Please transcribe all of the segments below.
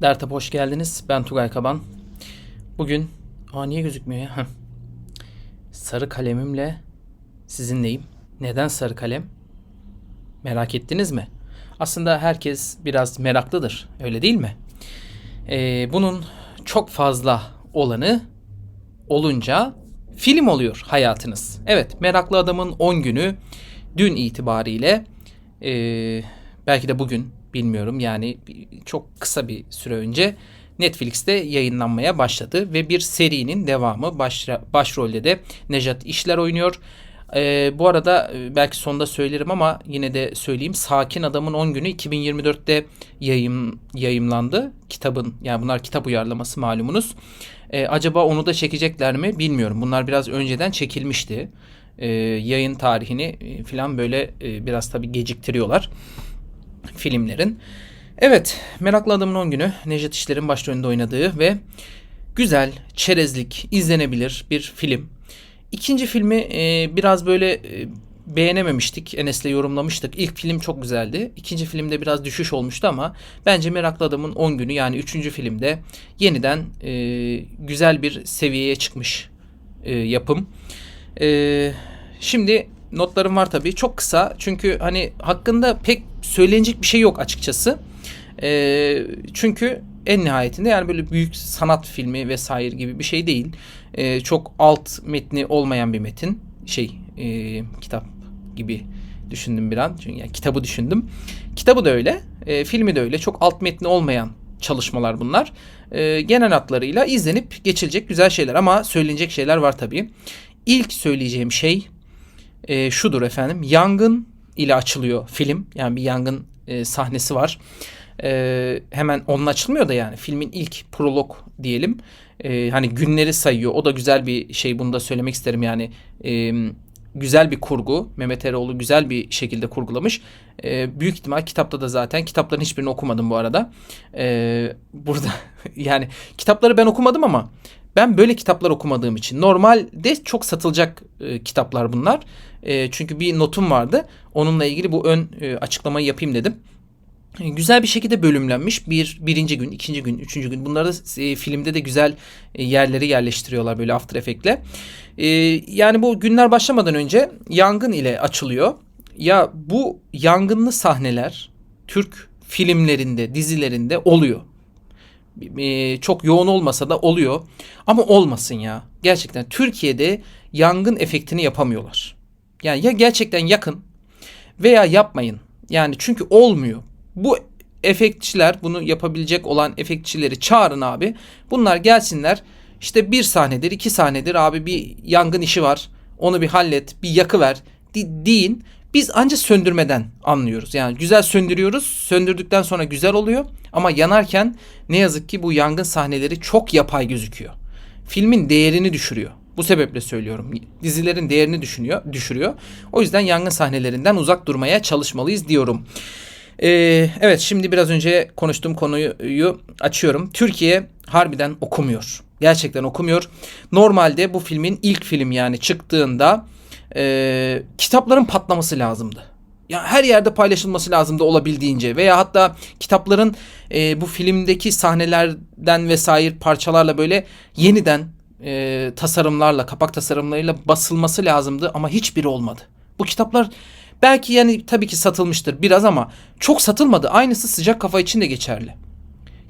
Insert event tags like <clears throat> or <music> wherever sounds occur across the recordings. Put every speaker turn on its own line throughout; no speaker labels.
Dertap hoş geldiniz. Ben Tugay Kaban. Bugün... Aa niye gözükmüyor ya? Sarı kalemimle sizinleyim. Neden sarı kalem? Merak ettiniz mi? Aslında herkes biraz meraklıdır. Öyle değil mi? Ee, bunun çok fazla olanı olunca film oluyor hayatınız. Evet meraklı adamın 10 günü dün itibariyle ee, belki de bugün bilmiyorum yani çok kısa bir süre önce Netflix'te yayınlanmaya başladı ve bir serinin devamı başra, başrolde de Nejat İşler oynuyor. Ee, bu arada e, belki sonda söylerim ama yine de söyleyeyim. Sakin Adamın 10 günü 2024'te yayın yayımlandı. Kitabın yani bunlar kitap uyarlaması malumunuz. Ee, acaba onu da çekecekler mi bilmiyorum. Bunlar biraz önceden çekilmişti. Ee, yayın tarihini e, falan böyle e, biraz tabii geciktiriyorlar filmlerin. Evet, Meraklı Adamın 10 günü Necdet İşler'in başrolünde oynadığı ve güzel, çerezlik, izlenebilir bir film. İkinci filmi e, biraz böyle e, beğenememiştik. Enes'le yorumlamıştık. İlk film çok güzeldi. İkinci filmde biraz düşüş olmuştu ama bence Meraklı Adamın 10 günü yani üçüncü filmde yeniden e, güzel bir seviyeye çıkmış e, yapım. E, şimdi notlarım var tabii. Çok kısa çünkü hani hakkında pek söylenecek bir şey yok açıkçası. E, çünkü en nihayetinde yani böyle büyük sanat filmi vesaire gibi bir şey değil. E, çok alt metni olmayan bir metin. Şey e, kitap gibi düşündüm bir an. Çünkü yani kitabı düşündüm. Kitabı da öyle. e, filmi de öyle. Çok alt metni olmayan çalışmalar bunlar. E, genel hatlarıyla izlenip geçilecek güzel şeyler ama söylenecek şeyler var tabii. İlk söyleyeceğim şey e, şudur efendim. Yangın ile açılıyor film. Yani bir yangın e, sahnesi var. E, hemen onunla açılmıyor da yani filmin ilk prolog diyelim. E, hani günleri sayıyor. O da güzel bir şey. Bunu da söylemek isterim yani. E, güzel bir kurgu. Mehmet Eroğlu güzel bir şekilde kurgulamış. E, büyük ihtimal kitapta da zaten. Kitapların hiçbirini okumadım bu arada. E, burada <laughs> yani kitapları ben okumadım ama ben böyle kitaplar okumadığım için normalde çok satılacak e, kitaplar bunlar. E, çünkü bir notum vardı. Onunla ilgili bu ön e, açıklamayı yapayım dedim. Güzel bir şekilde bölümlenmiş. Bir, birinci gün, ikinci gün, üçüncü gün. Bunları da e, filmde de güzel e, yerleri yerleştiriyorlar böyle After Effects'le. E, yani bu günler başlamadan önce yangın ile açılıyor. Ya bu yangınlı sahneler Türk filmlerinde, dizilerinde oluyor. E, çok yoğun olmasa da oluyor. Ama olmasın ya. Gerçekten Türkiye'de yangın efektini yapamıyorlar. Yani ya gerçekten yakın veya yapmayın. Yani çünkü olmuyor. Bu efektçiler bunu yapabilecek olan efektçileri çağırın abi. Bunlar gelsinler. İşte bir sahnedir, iki sahnedir abi bir yangın işi var. Onu bir hallet, bir yakı ver di- deyin. Biz ancak söndürmeden anlıyoruz. Yani güzel söndürüyoruz. Söndürdükten sonra güzel oluyor. Ama yanarken ne yazık ki bu yangın sahneleri çok yapay gözüküyor. Filmin değerini düşürüyor. Bu sebeple söylüyorum. Dizilerin değerini düşünüyor, düşürüyor. O yüzden yangın sahnelerinden uzak durmaya çalışmalıyız diyorum. Ee, evet şimdi biraz önce konuştuğum konuyu açıyorum. Türkiye harbiden okumuyor. Gerçekten okumuyor. Normalde bu filmin ilk film yani çıktığında e, kitapların patlaması lazımdı. Ya her yerde paylaşılması lazımdı olabildiğince veya hatta kitapların e, bu filmdeki sahnelerden vesaire parçalarla böyle yeniden e, tasarımlarla, kapak tasarımlarıyla basılması lazımdı ama hiçbiri olmadı. Bu kitaplar belki yani tabii ki satılmıştır biraz ama çok satılmadı. Aynısı sıcak kafa için de geçerli.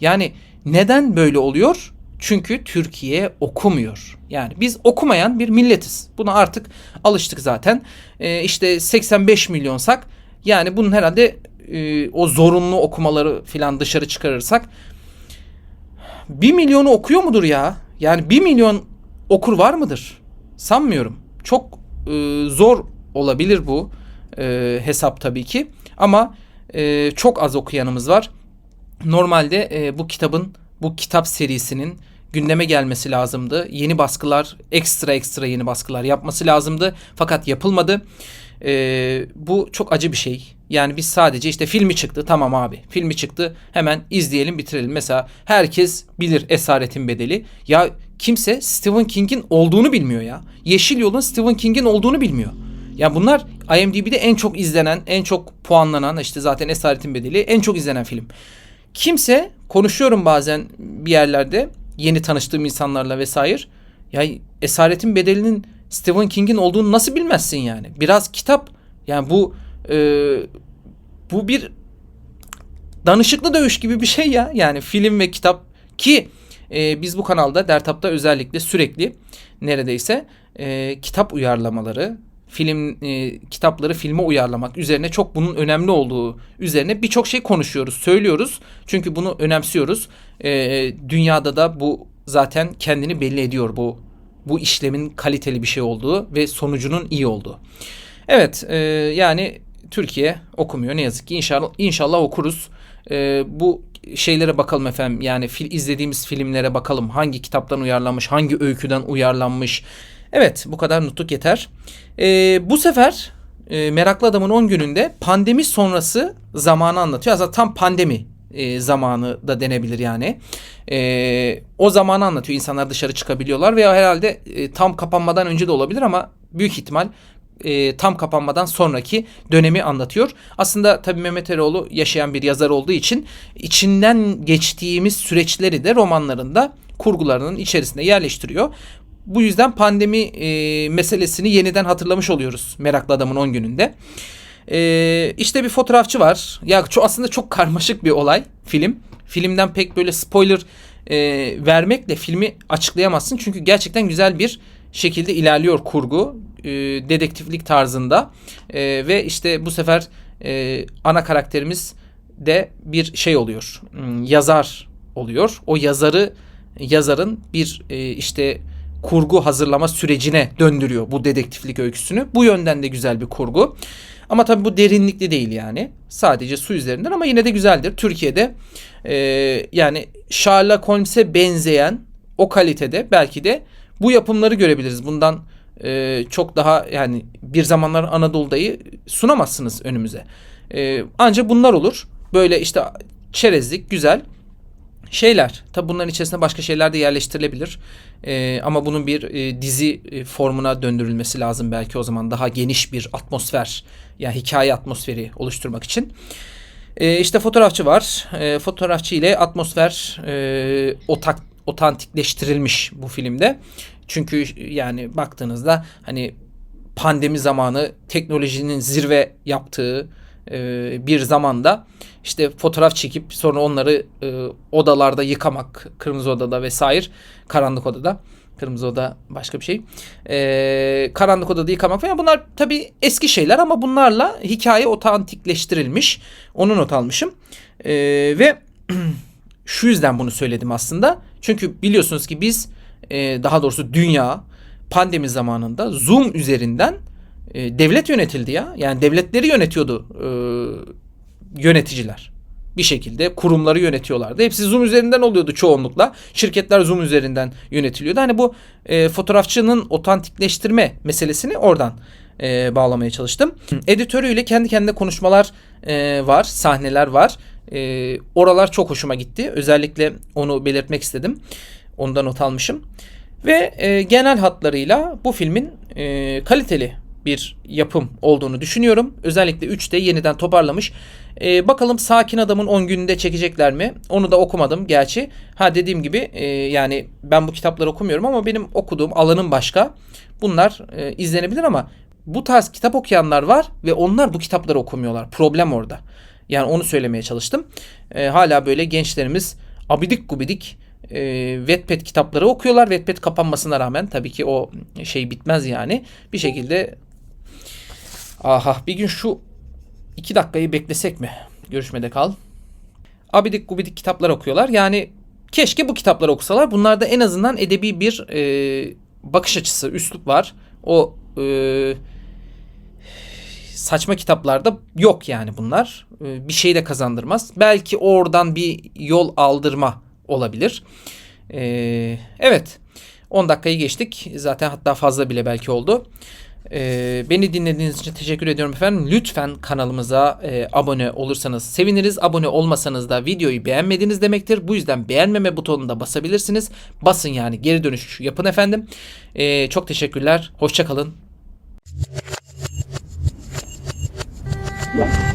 Yani neden böyle oluyor? Çünkü Türkiye okumuyor. Yani biz okumayan bir milletiz. Buna artık alıştık zaten. Ee, işte 85 milyonsak yani bunun herhalde e, o zorunlu okumaları filan dışarı çıkarırsak 1 milyonu okuyor mudur ya? Yani 1 milyon okur var mıdır? Sanmıyorum. Çok e, zor olabilir bu e, hesap tabii ki. Ama e, çok az okuyanımız var. Normalde e, bu kitabın, bu kitap serisinin gündeme gelmesi lazımdı. Yeni baskılar, ekstra ekstra yeni baskılar yapması lazımdı. Fakat yapılmadı. E, bu çok acı bir şey. Yani biz sadece işte filmi çıktı tamam abi filmi çıktı hemen izleyelim bitirelim. Mesela herkes bilir Esaretin Bedeli. Ya kimse Stephen King'in olduğunu bilmiyor ya. Yeşil Yol'un Stephen King'in olduğunu bilmiyor. Ya bunlar IMDb'de en çok izlenen, en çok puanlanan işte zaten Esaretin Bedeli en çok izlenen film. Kimse konuşuyorum bazen bir yerlerde yeni tanıştığım insanlarla vesaire. Ya Esaretin Bedeli'nin Stephen King'in olduğunu nasıl bilmezsin yani? Biraz kitap yani bu e, bu bir danışıklı dövüş gibi bir şey ya. Yani film ve kitap ki e, biz bu kanalda Dertap'ta özellikle sürekli neredeyse e, kitap uyarlamaları, film e, kitapları filme uyarlamak üzerine çok bunun önemli olduğu üzerine birçok şey konuşuyoruz, söylüyoruz. Çünkü bunu önemsiyoruz. E, dünyada da bu zaten kendini belli ediyor bu bu işlemin kaliteli bir şey olduğu ve sonucunun iyi olduğu. Evet, e, yani Türkiye okumuyor ne yazık ki. İnşallah inşallah okuruz. E, bu şeylere bakalım efendim. Yani fil, izlediğimiz filmlere bakalım. Hangi kitaptan uyarlanmış, hangi öyküden uyarlanmış. Evet, bu kadar nutuk yeter. E, bu sefer e, Meraklı Adamın 10 gününde pandemi sonrası zamanı anlatıyor. Aslında tam pandemi e, zamanı da denebilir yani. E, o zamanı anlatıyor. İnsanlar dışarı çıkabiliyorlar veya herhalde e, tam kapanmadan önce de olabilir ama büyük ihtimal e, tam kapanmadan sonraki dönemi anlatıyor. Aslında tabii Mehmet Eroğlu yaşayan bir yazar olduğu için içinden geçtiğimiz süreçleri de romanlarında kurgularının içerisinde yerleştiriyor. Bu yüzden pandemi e, meselesini yeniden hatırlamış oluyoruz Meraklı Adamın 10 gününde. E, işte bir fotoğrafçı var. Ya aslında çok karmaşık bir olay film. Filmden pek böyle spoiler e, vermekle filmi açıklayamazsın. Çünkü gerçekten güzel bir şekilde ilerliyor kurgu. E, dedektiflik tarzında. E, ve işte bu sefer e, ana karakterimiz de bir şey oluyor. Hmm, yazar oluyor. O yazarı yazarın bir e, işte kurgu hazırlama sürecine döndürüyor bu dedektiflik öyküsünü. Bu yönden de güzel bir kurgu. Ama tabii bu derinlikli değil yani. Sadece su üzerinden ama yine de güzeldir. Türkiye'de e, yani Sherlock Holmes'e benzeyen o kalitede belki de bu yapımları görebiliriz. Bundan e, çok daha yani bir zamanlar Anadolu'dayı sunamazsınız önümüze. E, ancak bunlar olur. Böyle işte çerezlik güzel şeyler. Tabi bunların içerisinde başka şeyler de yerleştirilebilir. E, ama bunun bir e, dizi e, formuna döndürülmesi lazım belki o zaman daha geniş bir atmosfer yani hikaye atmosferi oluşturmak için. E, işte fotoğrafçı var. E, fotoğrafçı ile atmosfer e, otak otantikleştirilmiş bu filmde. Çünkü yani baktığınızda hani pandemi zamanı teknolojinin zirve yaptığı e, bir zamanda işte fotoğraf çekip sonra onları e, odalarda yıkamak, kırmızı odada vesaire, karanlık odada. Kırmızı oda başka bir şey. Ee, karanlık odada yıkamak falan. Bunlar tabii eski şeyler ama bunlarla hikaye otantikleştirilmiş. Onu not almışım. Ee, ve <clears throat> şu yüzden bunu söyledim aslında. Çünkü biliyorsunuz ki biz e, daha doğrusu dünya pandemi zamanında Zoom üzerinden e, devlet yönetildi ya. Yani devletleri yönetiyordu e, yöneticiler. Bir şekilde kurumları yönetiyorlardı. Hepsi Zoom üzerinden oluyordu çoğunlukla. Şirketler Zoom üzerinden yönetiliyordu. Hani bu e, fotoğrafçının otantikleştirme meselesini oradan e, bağlamaya çalıştım. Editörüyle kendi kendine konuşmalar e, var, sahneler var. E, oralar çok hoşuma gitti. Özellikle onu belirtmek istedim. Ondan not almışım. Ve e, genel hatlarıyla bu filmin e, kaliteli bir yapım olduğunu düşünüyorum. Özellikle 3'te yeniden toparlamış. Ee, bakalım Sakin Adam'ın 10 gününde çekecekler mi? Onu da okumadım gerçi. Ha dediğim gibi e, yani ben bu kitapları okumuyorum ama benim okuduğum alanım başka. Bunlar e, izlenebilir ama bu tarz kitap okuyanlar var ve onlar bu kitapları okumuyorlar. Problem orada. Yani onu söylemeye çalıştım. E, hala böyle gençlerimiz abidik gubidik e, Wattpad kitapları okuyorlar. Wattpad kapanmasına rağmen tabii ki o şey bitmez yani. Bir şekilde Aha bir gün şu iki dakikayı beklesek mi? Görüşmede kal. Abidik gubidik kitaplar okuyorlar. Yani keşke bu kitapları okusalar. Bunlarda en azından edebi bir e, bakış açısı, üslup var. O e, saçma kitaplarda yok yani bunlar. E, bir şey de kazandırmaz. Belki oradan bir yol aldırma olabilir. E, evet. 10 dakikayı geçtik. Zaten hatta fazla bile belki oldu. E, beni dinlediğiniz için teşekkür ediyorum efendim. Lütfen kanalımıza e, abone olursanız seviniriz. Abone olmasanız da videoyu beğenmediniz demektir. Bu yüzden beğenmeme butonuna basabilirsiniz. Basın yani geri dönüş yapın efendim. E, çok teşekkürler. Hoşçakalın. Yeah.